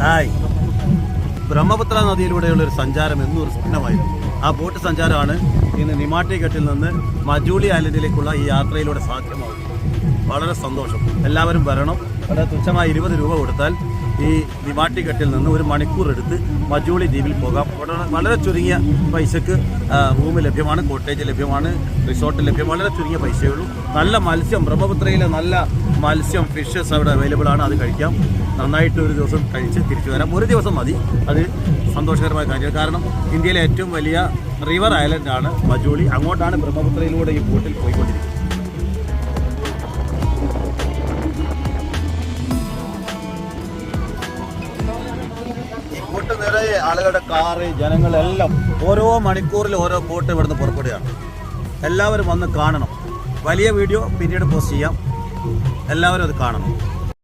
Hi Brahmaputra നദിയിലൂടെയുള്ള ഒരു സഞ്ചാരം എന്നും ഒരു സ്വപ്നമായിരുന്നു ആ ബോട്ട് സഞ്ചാരമാണ് ഇന്ന് നിമാട്ടിഘട്ടിൽ നിന്ന് മജൂലി ഐലൻഡിലേക്കുള്ള ഈ യാത്രയിലൂടെ സാധ്യമാകും വളരെ സന്തോഷം. എല്ലാവരും വരണം. വളരെ തുച്ഛമായ ഇരുപത് രൂപ കൊടുത്താൽ ഈ നിവാട്ടിഘട്ടിൽ നിന്ന് ഒരു മണിക്കൂർ എടുത്ത് മജൂളി ദ്വീപിൽ പോകാം. അവിടെ വളരെ ചുരുങ്ങിയ പൈസക്ക് റൂം ലഭ്യമാണ് കോട്ടേജ് ലഭ്യമാണ് റിസോർട്ട് ലഭ്യം വളരെ ചുരുങ്ങിയ പൈസയേ ഉള്ളൂ നല്ല മത്സ്യം ബ്രഹ്മപുത്രയിലെ നല്ല മത്സ്യം ഫിഷസ് അവിടെ അവൈലബിൾ ആണ്. അത് കഴിക്കാം. നന്നായിട്ട് ഒരു ദിവസം കഴിച്ച് തിരിച്ചു വരാം. ഒരു ദിവസം മതി. അത് സന്തോഷകരമായ കാര്യം. കാരണം ഇന്ത്യയിലെ ഏറ്റവും വലിയ റിവർ ഐലൻഡാണ് മജൂളി. അങ്ങോട്ടാണ് ബ്രഹ്മപുത്രയിലൂടെ ഈ ബോട്ടിൽ പോയിക്കൊണ്ടിരിക്കുന്നത്. ആളുകളുടെ കാറ് ജനങ്ങളെല്ലാം ഓരോ മണിക്കൂറിൽ ഓരോ ബോട്ട് ഇവിടുന്ന് പുറപ്പെടുകയാണ്. എല്ലാവരും വന്ന് കാണണം. വലിയ വീഡിയോ പിന്നീട് പോസ്റ്റ് ചെയ്യാം. എല്ലാവരും അത് കാണണം.